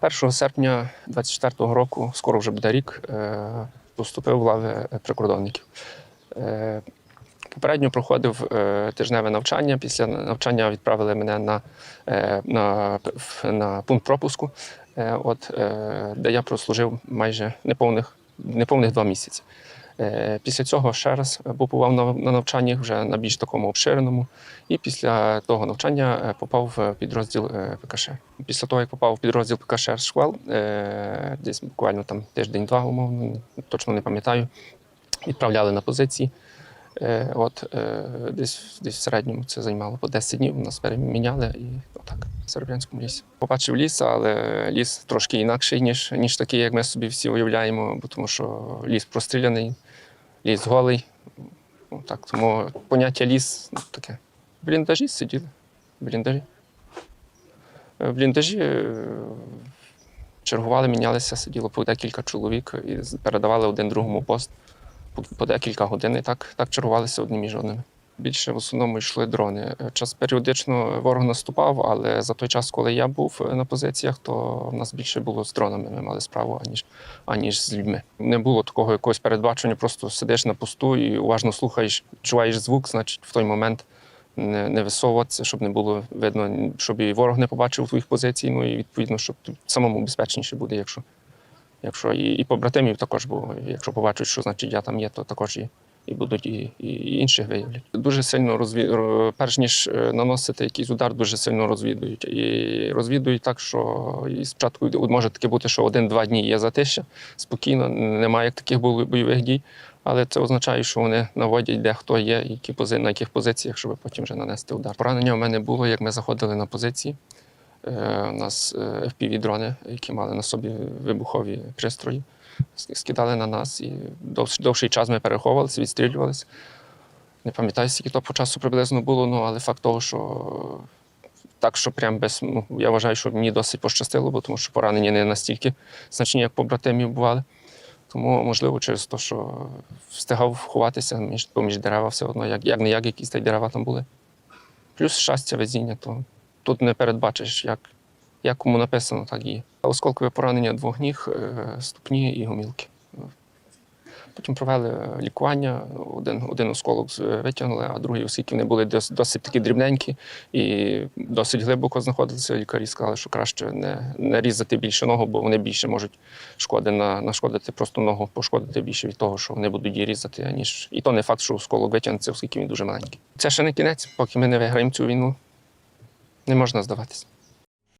1 серпня 24-го року, скоро вже буде рік, е, поступив в лави прикордонників. Е, Попередньо проходив е, тижневе навчання. Після навчання відправили мене на, на, на пункт пропуску, от, де я прослужив майже неповних, неповних два місяці. Е, Після цього ще раз побував на, на навчанні вже на більш такому обширеному. І після того навчання е, попав в підрозділ е, ПКШ. Після того, як попав в підрозділ ПКШ Шквал, десь буквально там тиждень-два, умовно, точно не пам'ятаю, відправляли на позиції. От десь, десь в середньому це займало по 10 днів. Нас переміняли і отак в Серебрянському лісі. Побачив ліс, але ліс трошки інакший, ніж, ніж такий, як ми собі всі уявляємо, бо тому що ліс простріляний, ліс голий. Ну, так, тому поняття ліс ну, таке. Бліндажі сиділи. В бліндажі. Е, е, чергували, мінялися, сиділо по декілька чоловік і передавали один другому пост по, по декілька годин і так, так чергувалися одні між одними. Більше в основному йшли дрони. Час періодично ворог наступав, але за той час, коли я був на позиціях, то в нас більше було з дронами. Ми мали справу, аніж, аніж з людьми. Не було такого якогось передбачення, просто сидиш на посту і уважно слухаєш, чуваєш звук, значить в той момент не, не висовуватися, щоб не було видно, щоб і ворог не побачив твоїх позицій. Ну і відповідно, щоб самому безпечніше буде, якщо, якщо і, і побратимів також, бо якщо побачать, що значить я там є, то також і, і будуть і, і, інших виявлять. Дуже сильно розві... перш ніж е, наносити якийсь удар, дуже сильно розвідують. І розвідують так, що і спочатку може таке бути, що один-два дні є затища, спокійно, немає таких бойових дій. Але це означає, що вони наводять, де хто є, які пози... на яких позиціях, щоб потім вже нанести удар. Поранення у мене було, як ми заходили на позиції. Е, У нас FPV-дрони, які мали на собі вибухові пристрої, скидали на нас і довш- довший час ми переховувалися, відстрілювалися. Не пам'ятаю, скільки то по часу приблизно було, ну, але факт того, що так, що прям без. Ну, я вважаю, що мені досить пощастило, бо тому що поранення не настільки значні, як побратимів бували. Тому, можливо, через те, що встигав ховатися між, поміж дерева все одно, як, не як якісь дерева там були. Плюс щастя, везіння, то тут не передбачиш, як, як кому написано, так і. Осколкове поранення двох ніг, е, ступні і гомілки. Потім провели е, лікування, один, один осколок витягнули, а другий, оскільки вони були досить такі дрібненькі і досить глибоко знаходилися, лікарі сказали, що краще не, не різати більше ногу, бо вони більше можуть шкоди на, нашкодити просто ногу, пошкодити більше від того, що вони будуть її різати, аніж. І то не факт, що осколок витягнеться, оскільки він дуже маленький. Це ще не кінець, поки ми не виграємо цю війну, не можна здаватися.